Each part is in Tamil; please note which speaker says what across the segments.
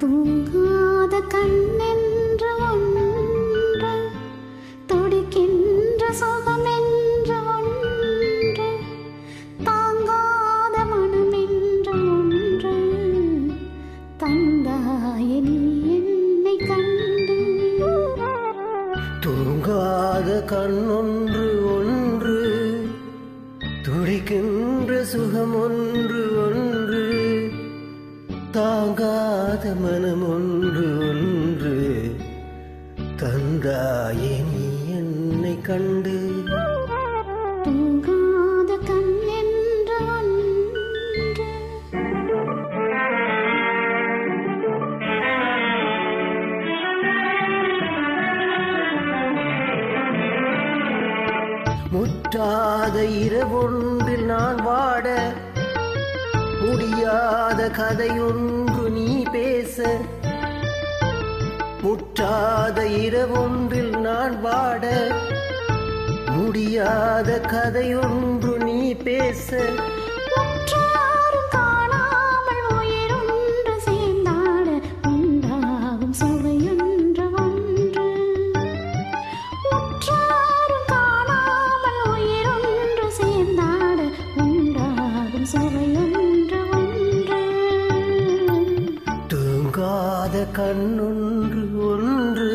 Speaker 1: தூங்காத கண்ணென்று ஒன்று துடிக்கின்ற சுகமென்று ஒன்று தாங்காத மனமென்று ஒன்று. தந்தாயனி என்னை கண்டு. தூங்காத கண்ணொன்று ஒன்று துடிக்கின்ற சுகமொன்று ஒன்று. மனம் ஒன்று ஒன்று. தந்தாயே நீ என்னை கண்டு.
Speaker 2: தூங்காத கண் என்ற
Speaker 1: முற்றாத இரவொன்றில் நான் வாட முடியாத கதையொன்று நீ பேச. முற்றாத இரவொன்றில் நான் வாட. முடியாத கதையொன்று நீ பேச. தூங்காத கண்ணொன்று ஒன்று.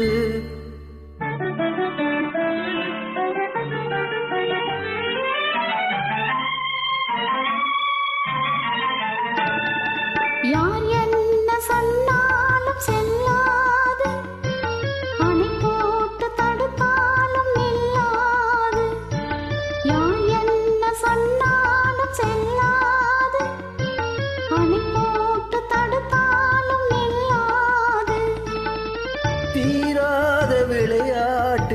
Speaker 2: யார் என்ன சொன்னாலும்
Speaker 1: செல்ல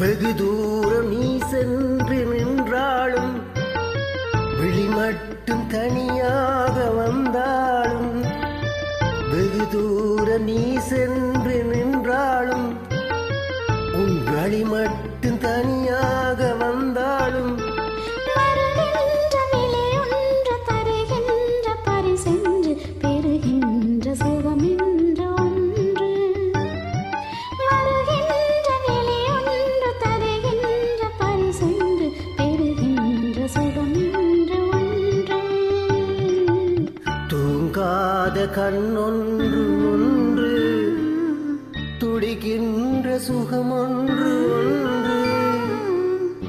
Speaker 1: வெகு தூரம் நீ சென்று நின்றாலும் விழி மட்டும் தனியாக வந்தாலும் வெகு தூரம் நீ சென்று நின்றாலும் உன் வழி மட்டும் தூங்காத கண்ணொன்று ஒன்று துடிக்கின்ற சுகமொன்று ஒன்று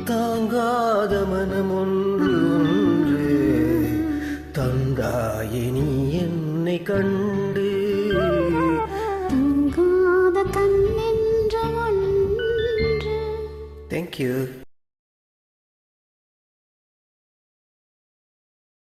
Speaker 1: தாங்காத மனம் ஒன்று. ஒன்று தந்தாயே நீ என்னை கண்டு
Speaker 2: தூங்காத கண்ணென்ற ஒன்று.
Speaker 1: தேங்க்யூ